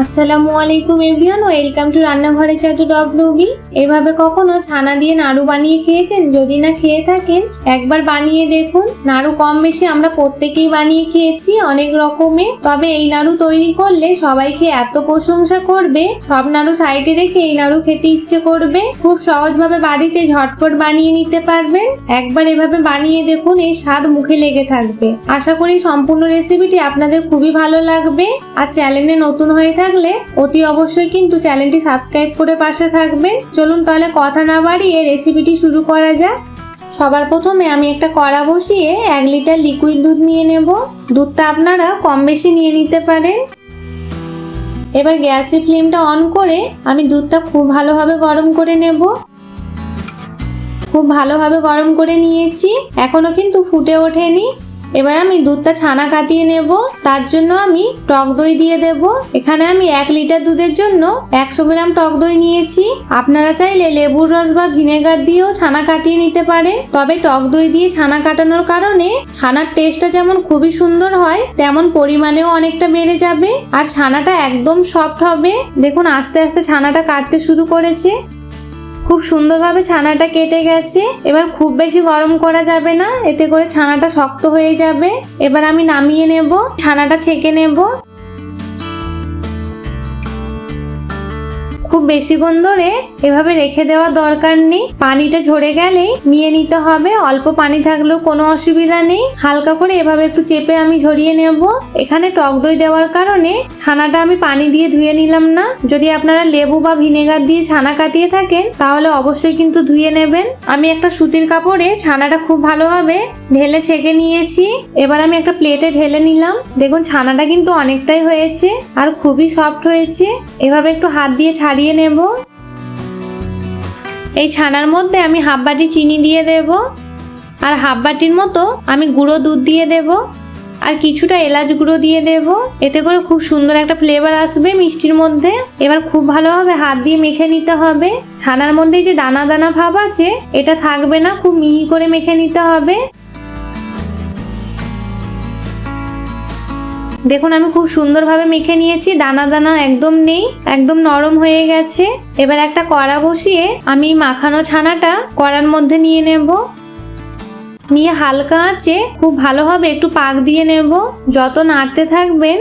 আসসালামু আলাইকুম everyone, welcome to রান্নাঘরে চাটু ডব্লিউবি এভাবে কখনো ছানা দিয়ে নাড়ু বানিয়ে খেয়েছেন? যদি না খেয়ে থাকেন, একবার বানিয়ে দেখুন। নাড়ু কম বেশি আমরা প্রত্যেকেই বানিয়ে খেয়েছি অনেক রকমের তবে এই নাড়ু তৈরি করলে সবাইকে এত প্রশংসা করবে, সব নাড়ু সাইডে রেখে এই নাড়ু খেতে ইচ্ছে করবে। খুব সহজভাবে বাড়িতে ঝটপট বানিয়ে নিতে পারবেন। একবার এভাবে বানিয়ে দেখুন এই স্বাদ মুখে লেগে থাকবে। আশা করি সম্পূর্ণ রেসিপিটি আপনাদের খুবই ভালো লাগবে। আর চ্যানেলে নতুন হয়ে থাকলে অতি অবশ্যই কিন্তু চ্যানেলটি সাবস্ক্রাইব করে পাশে থাকবেন। চলুন তাহলে কথা না বাড়িয়ে রেসিপিটি শুরু করা যাক। সবার প্রথমে আমি একটা কড়া বসিয়ে এক লিটার লিকুইড দুধ নিয়ে নেব। দুধটা আপনারা কম বেশি নিয়ে নিতে পারেন। এবার গ্যাসের ফ্লেমটা অন করে আমি দুধটা খুব ভালোভাবে গরম করে নেব। খুব ভালোভাবে গরম করে নিয়েছি। এখনও কিন্তু ফুটে ওঠেনি। এবার আমি দুধটা ছানা কাটিয়ে নেব। তার জন্য আমি টক দই দিয়ে দেব। এখানে আমি এক লিটার দুধের জন্য একশো গ্রাম টক দই নিয়েছি। আপনারা চাইলে লেবুর রস বা ভিনেগার দিয়েও ছানা কাটিয়ে নিতে পারে তবে টক দই দিয়ে ছানা কাটানোর কারণে ছানার টেস্টটা যেমন খুবই সুন্দর হয়, তেমন পরিমাণেও অনেকটা বেড়ে যাবে। আর ছানাটা একদম সফট হবে। দেখুন, আস্তে আস্তে ছানাটা কাটতে শুরু করেছে। খুব সুন্দরভাবে ছানাটা কেটে গেছে। এবার খুব বেশি গরম করা যাবে না, এতে করে ছানাটা শক্ত হয়ে যাবে। এবার আমি নামিয়ে নেব, ছানাটা ছেঁকে নেব। খুব বেশিক্ষণ ধরে এভাবে রেখে দেওয়ার দরকার নেই। পানিটা ঝরে গেলেই নিয়ে নিতে হবে। অল্প পানি থাকলেও কোনো অসুবিধা নেই। হালকা করে এভাবে একটু চেপে আমি ঝরিয়ে নেব। এখানে টক দই দেওয়ার কারণে ছানাটা আমি পানি দিয়ে ধুয়ে নিলাম না। যদি আপনারা লেবু বা ভিনেগার দিয়ে ছানা কাটিয়ে থাকেন, তাহলে অবশ্যই কিন্তু ধুয়ে নেবেন। আমি একটা সুতির কাপড়ে ছানাটা খুব ভালোভাবে ঢেলে ছেঁকে নিয়েছি। এবার আমি একটা প্লেটে ঢেলে নিলাম। দেখুন, ছানাটা কিন্তু অনেকটাই হয়েছে আর খুবই সফট হয়েছে। এভাবে একটু হাত দিয়ে ছাড়িয়ে নেব। এই ছানার মধ্যে আমি হাফ বাটি চিনি দিয়ে দেব। আর হাফ বাটির মতো আমি গুঁড়ো দুধ দিয়ে দেব। আর কিছুটা এলাচ গুঁড়ো দিয়ে দেব। এতে করে খুব সুন্দর একটা ফ্লেভার আসবে মিষ্টির মধ্যে। এবার খুব ভালোভাবে হাত দিয়ে মেখে নিতে হবে। ছানার মধ্যে যে দানা দানা ভাব আছে, এটা থাকবে না। খুব মিহি করে মেখে নিতে হবে। দেখুন, আমি খুব সুন্দরভাবে মেখে নিয়েছি। দানা দানা একদম নেই, একদম নরম হয়ে গেছে। এবার একটা কড়া বসিয়ে আমি মাখানো ছানাটা কড়ার মধ্যে নিয়ে নেব। নিয়ে হালকা আঁচে খুব ভালোভাবে একটু পাক দিয়ে নেব। যত নাড়তে থাকবেন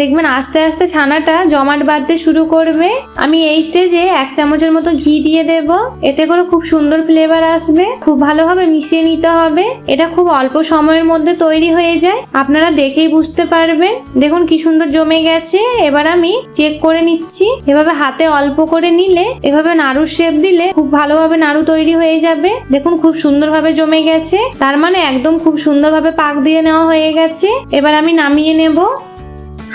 দেখবেন আস্তে আস্তে ছানাটা জমাট বাঁধতে শুরু করবে। আমি এই স্টেজে এক চামচের মতো ঘি দিয়ে দেব। এতে করে খুব সুন্দর ফ্লেভার আসবে। খুব ভালোভাবে মিশিয়ে নিতে হবে। এটা খুব অল্প সময়ের মধ্যে তৈরি হয়ে যায়। আপনারা দেখেই বুঝতে পারবেন। দেখুন কি সুন্দর জমে গেছে। এবার আমি চেক করে নিচ্ছি। এভাবে হাতে অল্প করে নিলে, এভাবে নাড়ুর শেপ দিলে খুব ভালোভাবে নাড়ু তৈরি হয়ে যাবে। দেখুন খুব সুন্দরভাবে জমে গেছে। তার মানে একদম খুব সুন্দরভাবে পাক দিয়ে নেওয়া হয়ে গেছে। এবার আমি নামিয়ে নেব।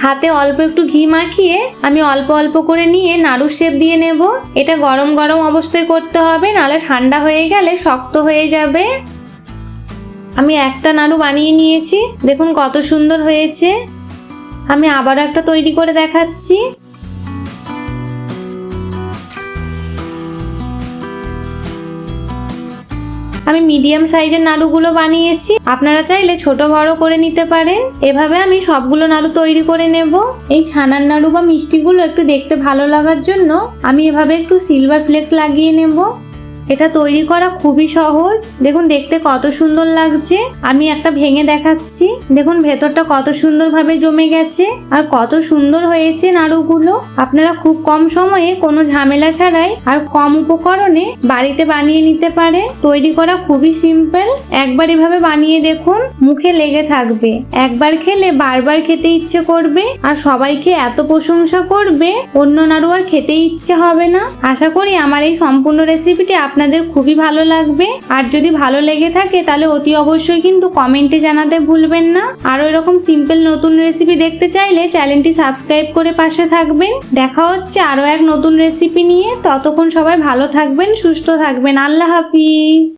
হাতে অল্প একটু ঘি মাখিয়ে আমি অল্প অল্প করে নিয়ে নাড়ুর শেপ দিয়ে নেব। এটা গরম গরম অবস্থায় করতে হবে, নাহলে ঠান্ডা হয়ে গেলে শক্ত হয়ে যাবে। আমি একটা নাড়ু বানিয়ে নিয়েছি, দেখুন কত সুন্দর হয়েছে। আমি আবার একটা তৈরি করে দেখাচ্ছি। আমি মিডিয়াম সাইজের নাড়ুগুলো বানিয়েছি। আপনারা চাইলে ছোট বড় করে নিতে পারেন। এভাবে আমি সবগুলো নাড়ু তৈরি করে নেব। এই ছানার নাড়ু বা মিষ্টিগুলো একটু দেখতে ভালো লাগার জন্য আমি এভাবে একটু সিলভার ফ্লেক্স লাগিয়ে নেব। এটা তৈরি করা খুবই সহজ। দেখুন, দেখতে কত সুন্দর লাগছে। আমি একটা ভেঙে দেখাচ্ছি। দেখুন, ভেতরটা কত সুন্দরভাবে জমে গেছে আর কত সুন্দর হয়েছে নাড়ুগুলো। আপনারা খুব কম সময়ে কোনো ঝামেলা ছাড়াই আর কম উপকরণে বাড়িতে বানিয়ে নিতে পারে তৈরি করা খুবই সিম্পল একবার এভাবে বানিয়ে দেখুন, মুখে লেগে থাকবে। একবার খেলে বারবার খেতে ইচ্ছে করবে আর সবাইকে এত প্রশংসা করবে, অন্য নাড়ু আর খেতে ইচ্ছে হবে না। আশা করি আমার এই সম্পূর্ণ রেসিপিটি আপনাদের খুবই ভালো লাগবে। আর যদি ভালো লেগে থাকে, তাহলে অতি অবশ্যই কিন্তু কমেন্টে জানাতে ভুলবেন না। আরও এরকম সিম্পল নতুন রেসিপি দেখতে চাইলে চ্যানেলটি সাবস্ক্রাইব করে পাশে থাকবেন। দেখা হচ্ছে আরও এক নতুন রেসিপি নিয়ে। ততক্ষণ সবাই ভালো থাকবেন, সুস্থ থাকবেন। আল্লাহ হাফিজ।